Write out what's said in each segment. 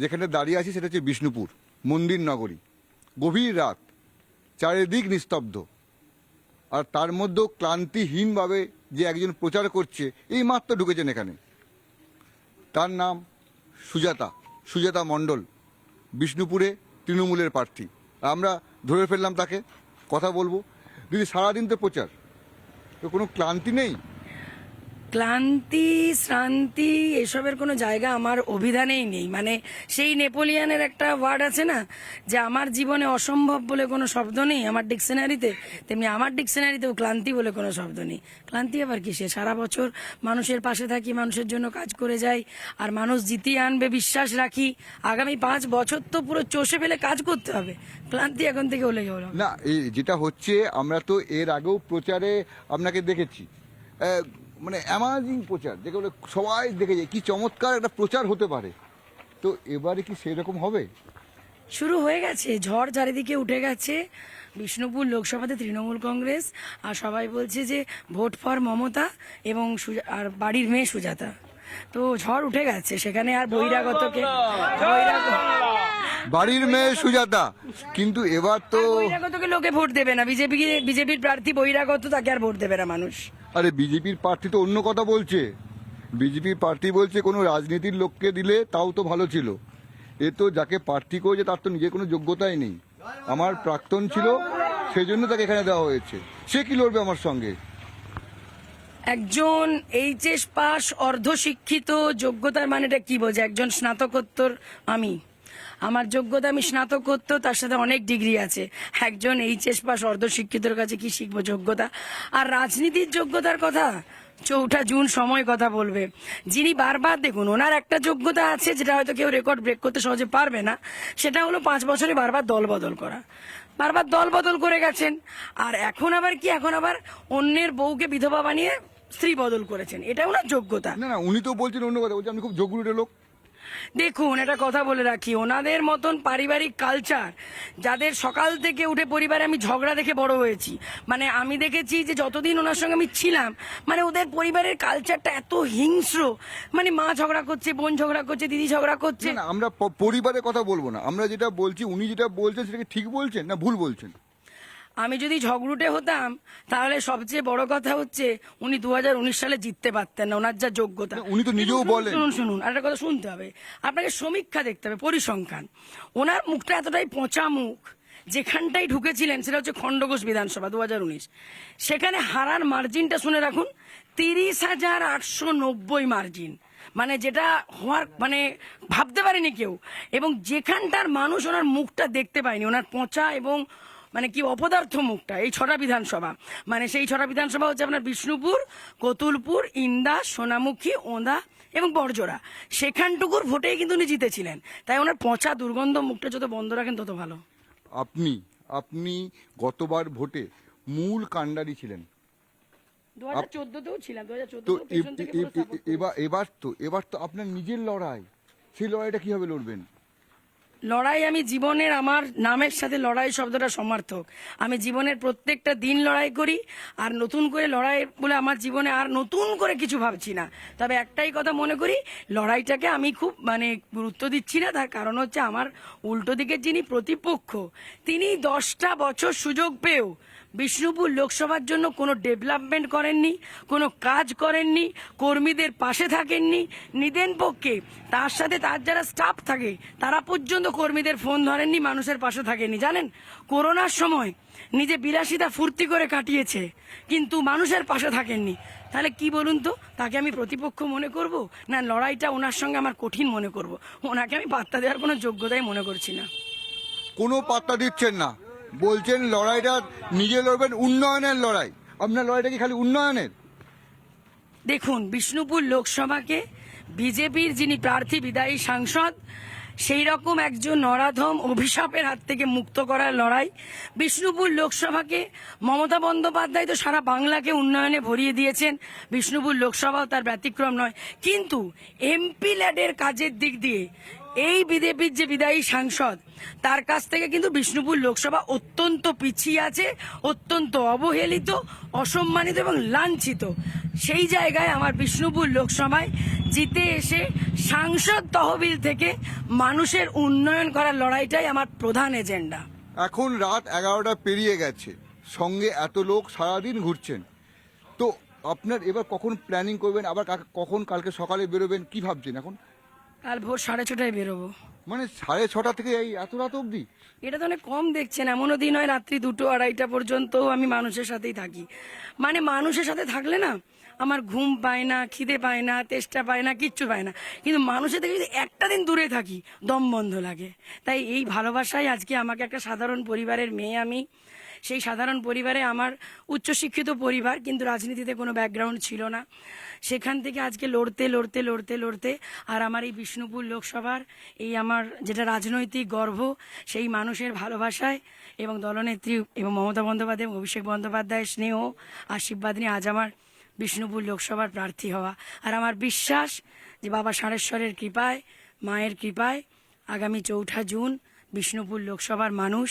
যেখানে দাঁড়িয়ে আছি সেটা হচ্ছে বিষ্ণুপুর, মন্দির নগরী। গভীর রাত, চারিদিক নিস্তব্ধ। আর তার মধ্যেও ক্লান্তিহীনভাবে যে একজন প্রচার করছে, এই মাত্র ঢুকেছেন এখানে। তার নাম সুজাতা সুজাতা মণ্ডল, বিষ্ণুপুরে তৃণমূলের প্রার্থী। আমরা ধরে ফেললাম তাকে, কথা বলব। দিদি সারাদিন তো প্রচার, তো কোনো ক্লান্তি নেই? ক্লান্তি, শ্রান্তি, এসবের কোনো জায়গা আমার অভিধানেই নেই। মানে সেই নেপোলিয়ানের একটা ওয়ার্ড আছে না, যে আমার জীবনে অসম্ভব বলে কোনো শব্দ নেই, আমার ডিকশনারিতে, তেমনি আমার ডিকশনারিতেও ক্লান্তি বলে কোনো শব্দ নেই। ক্লান্তি আবার কিসে সারা বছর মানুষের পাশে থাকি, মানুষের জন্য কাজ করে যাই, আর মানুষ জিতিয়ে আনবে, বিশ্বাস রাখি। আগামী পাঁচ বছর তো পুরো চষে ফেলে কাজ করতে হবে। ক্লান্তি এখন থেকে হলে হলো না যেটা হচ্ছে, আমরা তো এর আগেও প্রচারে আপনাকে দেখেছি। মানে অ্যামাজিং প্রচার যেগুলো সবাই দেখে যায় কি চমৎকার একটা প্রচার হতে পারে। তো এবারে কি সেরকম হবে? শুরু হয়ে গেছে ঝড় চারিদিকে উঠে গেছে। বিষ্ণুপুর লোকসভাতে তৃণমূল কংগ্রেস আর সবাই বলছে যে ভোট ফর মমতা এবং সুজা- আর বাড়ির মেয়ে সুজাতা। তো ঝড় উঠে গেছে সেখানে আর বহিরাগতকে বহিরাগত বাড়ির মেয়ে সুজাতা। কিন্তু এবার তো বহিরাগতকে লোকে ভোট দেবে না। বিজেপি বিজেপির প্রার্থী বহিরাগত তাকে আর ভোট দেবে না মানুষ। আরে বিজেপির প্রার্থী তো অন্য কথা বলছে। বিজেপির প্রার্থী বলছে কোনো রাজনীতির লোককে দিলে তাও তো ভালো ছিল। এ তো যাকে প্রার্থী করেছে তার তো নিজের কোনো যোগ্যতাই নেই। আমার প্রাক্তন ছিল সেই জন্য তাকে এখানে দেওয়া হয়েছে। সে কি লড়বে আমার সঙ্গে? একজন এইচএস পাস অর্ধশিক্ষিত, যোগ্যতার মানেটা কি বোঝে একজন স্নাতকোত্তর আমি। আমার যোগ্যতা আমি স্নাতকোত্তর, তার সাথে অনেক ডিগ্রি আছে। একজন এইচএস পাস অর্ধশিক্ষিতর কাছে কি শিখব যোগ্যতা? আর রাজনীতির যোগ্যতার কথা? চৌঠা জুন সময় কথা বলবে। যিনি বারবার দেখুন, ওনার একটা যোগ্যতা আছে যেটা হয়তো কেউ রেকর্ড ব্রেক করতে সহজে পারবে না। সেটা হলো পাঁচ বছরে বারবার দল বদল করা। বারবার দল বদল করে গেছেন। আর এখন আবার কি? এখন আবার অন্যের বউকে বিধবা বানিয়ে স্ত্রী বদল করেছেন। এটা ওনার যোগ্যতা। না না, উনি তো বলছেন অন্য কথা। বলছেন আমি খুব যোগ্যুটে লোক। দেখুন এটা কথা বলে রাখি। ওনাদের মতন পারিবারিক কালচার যাদের সকাল থেকে উঠে পরিবারে আমি ঝগড়া দেখে বড় হয়েছি। মানে আমি দেখেছি যে যতদিন ওনার সঙ্গে আমি ছিলাম মানে ওদের পরিবারের কালচারটা এত হিংস্র। মানে মা ঝগড়া করছে, বোন ঝগড়া করছে, দিদি ঝগড়া করছে। না আমরা পরিবারের কথা বলব না। আমরা যেটা বলছি, উনি যেটা বলছেন সেটাকে ঠিক বলছেন না ভুল বলছেন? আমি যদি ঝগড়ুটে হতাম তাহলে সবচেয়ে বড় কথা হচ্ছে উনি দু হাজার উনিশ সালে জিততে পারতেন না ওনার যা যোগ্যতা। উনি তো নিজেও বলেন। শুনুন শুনুন একটা কথা শুনতে হবে। আপনাকে সমীক্ষা দেখতে হবে পরিসংখ্যান। ওনার মুখটা এতটাই পচা মুখ যেখানটাই ঢুকেছিলেন সেটা হচ্ছে খণ্ডঘোষ বিধানসভা দু হাজার উনিশ। সেখানে হারার মার্জিনটা শুনে রাখুন তিরিশ হাজার আটশো নব্বই মার্জিন। মানে যেটা হওয়ার মানে ভাবতে পারেনি কেউ। এবং যেখানটার মানুষ ওনার মুখটা দেখতে পায়নি ওনার পচা এবং মানে কি অপদার্থ মুখটা এই ছটা বিধানসভা। মানে সেই ছটা বিধানসভা হচ্ছে আপনার বিষ্ণুপুর কতুলপুর ইন্দা সোনামুখী ওঁদা এবং বড়জোড়া। সেখানটুকুর ভোটেই কিন্তু উনি জিতেছিলেন। তাই ওনার পচা দুর্গন্ধ মুখটা যত বন্ধ রাখেন তত ভালো। আপনি আপনি গতবার ভোটে মূল কাণ্ডারি ছিলেন। তো এবার তো এবার তো আপনার নিজের লড়াই। সেই লড়াইটা কীভাবে লড়বেন? লড়াই আমি জীবনের আমার নামের সাথে লড়াই শব্দটা সমার্থক। আমি জীবনের প্রত্যেকটা দিন লড়াই করি, আর নতুন করে লড়াই বলে আমার জীবনে আর নতুন করে কিছু ভাবছি না। তবে একটাই কথা মনে করি, লড়াইটাকে আমি খুব মানে গুরুত্ব দিচ্ছি না। তার কারণ হচ্ছে আমার উল্টো দিকের যিনি প্রতিপক্ষ, তিনি দশটা বছর সুযোগ পেয়েও বিষ্ণুপুর লোকসভার জন্য কোনো ডেভেলপমেন্ট করেননি, কোনো কাজ করেননি, কর্মীদের পাশে থাকেননি, নিদেন পক্ষে। তার সাথে তার যারা স্টাফ থাকে, তারা পর্যন্ত কর্মীদের ফোন ধরেননি, মানুষের পাশে থাকেনি জানেন, করোনার সময় নিজে বিলাসিতা ফুর্তি করে কাটিয়েছে, কিন্তু মানুষের পাশে থাকেননি। তাহলে কি বলুন তো, তাকে আমি প্রতিপক্ষ মনে করব, না লড়াইটা ওনার সঙ্গে আমার কঠিন মনে করব? ওনাকে আমি পাত্তা দেওয়ার কোনো যোগ্যতাই মনে করছি না। কোনো পাত্তা দিচ্ছেন না। বলছেন লড়াইটা নিজে লড়বেন উন্নয়নের লড়াই। আপনার লড়াইটা কি খালি উন্নয়নের? দেখুন, বিষ্ণুপুর লোকসভাকে বিজেপির যিনি প্রার্থী, বিদায়ী সাংসদ সেই রকম একজন নরাধম অভিশাপের হাত থেকে মুক্ত করার লড়াই বিষ্ণুপুর লোকসভাকে মমতা বন্দ্যোপাধ্যায় তো সারা বাংলাকে উন্নয়নে ভরিয়ে দিয়েছেন। বিষ্ণুপুর লোকসভাও তার ব্যতিক্রম নয়। কিন্তু এমপি ল্যাডের কাজের দিক দিয়ে এই বিজেপির যে বিদায়ী সাংসদ, তার কাছ থেকে কিন্তু বিষ্ণুপুর লোকসভা অত্যন্ত পিছিয়ে আছে, অত্যন্ত অবহেলিত, অসম্মানিত এবং লাঞ্ছিত। সেই জায়গায় আমার বিষ্ণুপুর লোকসভায় জিতে এসে সাংসদ তহবিল থেকে মানুষের উন্নয়ন করার লড়াইটাই আমার প্রধান এজেন্ডা। এখন রাত এগারোটা পেরিয়ে গেছে, সঙ্গে এত লোক সারাদিন ঘুরছেন। তো আপনার এবার কখন প্ল্যানিং করবেন? আবার কখন কালকে সকালে বেরোবেন? কি ভাবছেন এখন? কাল ভোর সাড়ে ছটায় বেরোবো। মানে সাড়ে ছটা থেকে এই এত রাত অবধি? এটা তো অনেক কম দেখছেন এমনও দিন হয় রাত্রি দুটো আড়াইটা পর্যন্ত আমি মানুষের সাথেই থাকি। মানে মানুষের সাথে থাকলে না আমার ঘুম পায় না খিদে পায় না তেষ্টা পায় না কিচ্ছু পায় না। কিন্তু মানুষের থেকে যদি একটা দিন দূরে থাকি দম বন্ধ লাগে। তাই এই ভালোবাসাই আজকে আমাকে একটা সাধারণ পরিবারের মেয়ে আমি সেই সাধারণ পরিবারে আমার উচ্চশিক্ষিত পরিবার, কিন্তু রাজনীতিতে কোনো ব্যাকগ্রাউন্ড ছিল না। সেখান থেকে আজকে লড়তে লড়তে লড়তে লড়তে আর আমার এই বিষ্ণুপুর লোকসভার এই আমার যেটা রাজনৈতিক গর্ব, সেই মানুষের ভালোবাসায় এবং দলনেত্রী এবং মমতা বন্দ্যোপাধ্যায় অভিষেক বন্দ্যোপাধ্যায়ের স্নেহ, আশীর্বাদ নিয়ে আজ আমার বিষ্ণুপুর লোকসভার প্রার্থী হওয়া। আর আমার বিশ্বাস যে বাবা সারেশ্বরের কৃপায়, মায়ের কৃপায় আগামী চৌঠা জুন বিষ্ণুপুর লোকসভার মানুষ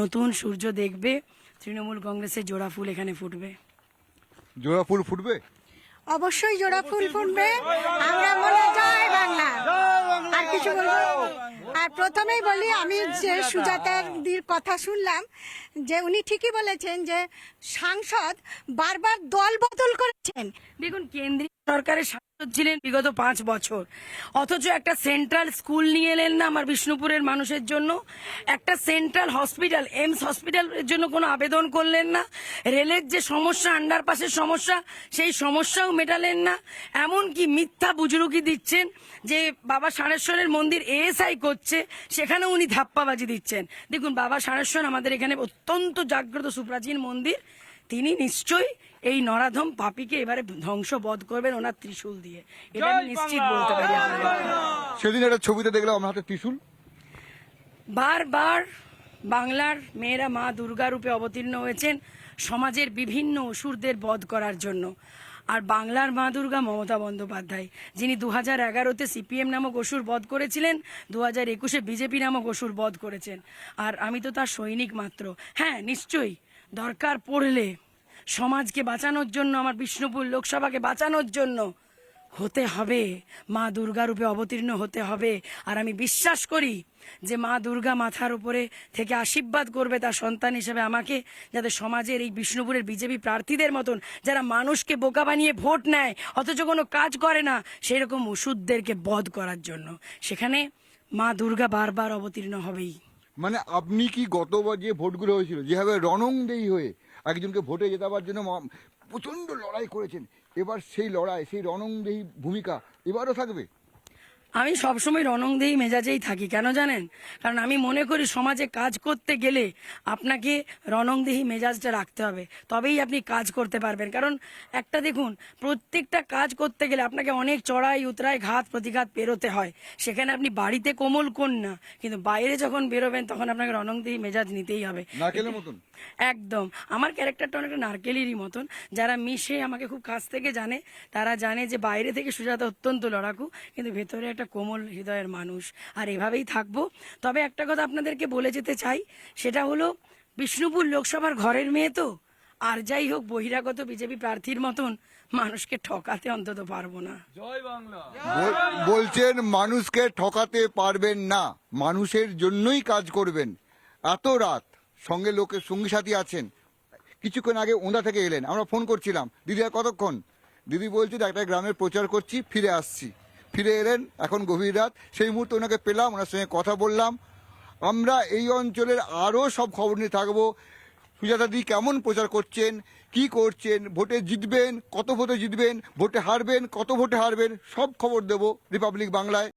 নতুন সূর্য দেখবে তৃণমূল কংগ্রেসের জোড়া ফুল এখানে ফুটবে। জোড়া ফুল ফুটবে? অবশ্যই জোড়া ফুল ফুটবে। আমরা বলে জয় বাংলা। আর কিছু বলব? আর প্রথমেই বলি আমি যে সুজাতার দির কথা শুনলাম যে উনি ঠিকই বলেছেন যে সাংসদ বারবার দল বদল করেছেন। দেখুন কেন্দ্রীয় সরকারের ছিলেন বিগত পাঁচ বছর। অথচ একটা সেন্ট্রাল স্কুল নিয়ে এলেন না আমার বিষ্ণুপুরের মানুষের জন্য। একটা সেন্ট্রাল হসপিটাল, এমস হসপিটালের জন্য কোনো আবেদন করলেন না। রেলের যে সমস্যা, আন্ডারপাসের সমস্যা, সেই সমস্যাও মেটালেন না। এমনকি মিথ্যা বুজরুকি দিচ্ছেন যে বাবা সারেশ্বরের মন্দির এএসআই করছে সেখানে উনি ধাপ্পাবাজি দিচ্ছেন। দেখুন, বাবা সারেশ্বর আমাদের এখানে অত্যন্ত জাগ্রত সুপ্রাচীন মন্দির। তিনি নিশ্চয়ই এই নরাধম পাপিকে এবারে ধ্বংস বধ করবেন ওনার ত্রিশূল দিয়ে। এটা আমি নিশ্চিত বলতে পারি সেদিন একটা ছবিতে দেখলাম আমার হাতে ত্রিশুল। বারবার বাংলার মেয়েরা মা দুর্গা রূপে অবতীর্ণ হয়েছেন সমাজের বিভিন্ন অসুরদের বধ করার জন্য। আর বাংলার মা দুর্গা মমতা বন্দ্যোপাধ্যায় যিনি দু হাজার এগারোতে সিপিএম নামক অসুর বধ করেছিলেন দু হাজার একুশে বিজেপি নামক অসুর বধ করেছেন। আর আমি তো তার সৈনিক মাত্র। হ্যাঁ নিশ্চয়ই। দরকার পড়লে সমাজকে বাঁচানোর জন্য, আমার বিষ্ণুপুর লোকসভাকে বাঁচানোর জন্য হতে হবে। মা দুর্গা রূপে অবতীর্ণ হতে হবে। আর আমি বিশ্বাস করি যে মা দুর্গা মাথার উপরে থেকে আশীর্বাদ করবে তার সন্তান হিসেবে আমাকে, যাতে সমাজের এই বিষ্ণুপুরের বিজেপি প্রার্থীদের মতন যারা মানুষকে বোকা বানিয়ে ভোট নেয়, অথচ কোনো কাজ করে না, সেরকম ওষুধদেরকে বধ করার জন্য। সেখানে মা দুর্গা বারবার অবতীর্ণ হবেই। মানে আপনি কি গতবার যে ভোটগুলো হয়েছিল, যেভাবে রণংদেই হয়ে একজনকে ভোটে যেতাবার জন্য প্রচণ্ড লড়াই করেছেন, এবার সেই লড়াই, সেই রণংদেহী ভূমিকা এবারও থাকবে? আমি সবসময় রণংদেহী মেজাজেই থাকি কেন জানেন? কারণ আমি মনে করি সমাজে কাজ করতে গেলে আপনাকে রণংদেহী মেজাজটা রাখতে হবে। তবেই আপনি কাজ করতে পারবেন। কারণ একটা দেখুন প্রত্যেকটা কাজ করতে গেলে আপনাকে অনেক চড়াই উতরাই ঘাত প্রতিঘাত পেরোতে হয়। সেখানে আপনি বাড়িতে কোমল কোন না কিন্তু বাইরে যখন বেরোবেন তখন আপনাকে রণংদেহী মেজাজ নিতেই হবে। একদম। আমার ক্যারেক্টারটা অনেকটা নারকেলেরই মতন। যারা মিশে আমাকে খুব কাছ থেকে জানে তারা জানে যে বাইরে থেকে সুজাতা অত্যন্ত লড়াকু কিন্তু ভেতরে একটা কোমল হৃদয়ের মানুষ। আর এভাবেই থাকব। তবে একটা কথা আপনাদেরকে বলে যেতে চাই সেটা হলো বিষ্ণুপুর লোকসভার ঘরের মেয়ে তো। আর যাই হোক বহিরাগত বিজেপি প্রার্থীর মতন মানুষকে ঠকাতে অন্তত পারব না। বল- বলছেন মানুষকে ঠকাতে পারবেন না। মানুষের জন্যই কাজ করবেন। এত রাত সঙ্গে লোকের সঙ্গী সাথী আছেন। কিছুক্ষণ আগে ওঁদা থেকে এলেন। আমরা ফোন করছিলাম। দিদি আর কতক্ষণ? দিদি বলছে একটা গ্রামের প্রচার করছি ফিরে আসছি। ফিরে এলেন এখন গভীর রাত। সেই মুহূর্তে ওনাকে পেলাম, ওনার সঙ্গে কথা বললাম। আমরা এই অঞ্চলের আরও সব খবর নিয়ে থাকব। সুজাতাদি কেমন প্রচার করছেন, কি করছেন, ভোটে জিতবেন, কত ভোটে জিতবেন, ভোটে হারবেন, কত ভোটে হারবেন, সব খবর দেব রিপাবলিক বাংলায়।